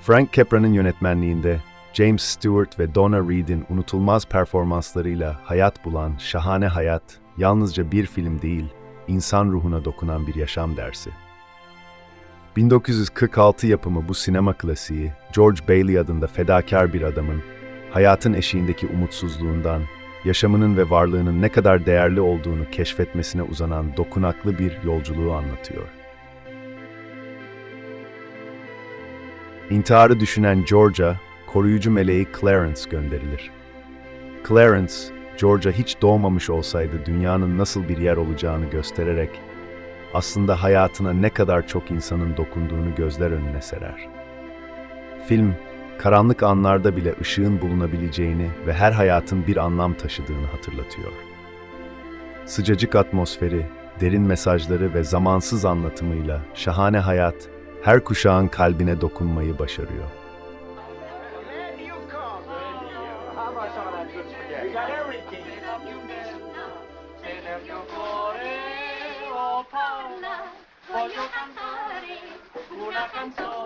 Frank Capra'nın yönetmenliğinde James Stewart ve Donna Reed'in unutulmaz performanslarıyla hayat bulan Şahane Hayat, yalnızca bir film değil, insan ruhuna dokunan bir yaşam dersi. 1946 yapımı bu sinema klasiği, George Bailey adında fedakar bir adamın, hayatın eşiğindeki umutsuzluğundan, yaşamının ve varlığının ne kadar değerli olduğunu keşfetmesine uzanan dokunaklı bir yolculuğu anlatıyor. İntiharı düşünen George'a, koruyucu meleği Clarence gönderilir. Clarence, George'a hiç doğmamış olsaydı dünyanın nasıl bir yer olacağını göstererek, aslında hayatına ne kadar çok insanın dokunduğunu gözler önüne serer. Film, karanlık anlarda bile ışığın bulunabileceğini ve her hayatın bir anlam taşıdığını hatırlatıyor. Sıcacık atmosferi, derin mesajları ve zamansız anlatımıyla şahane hayat, her kuşağın kalbine dokunmayı başarıyor. Una canzone.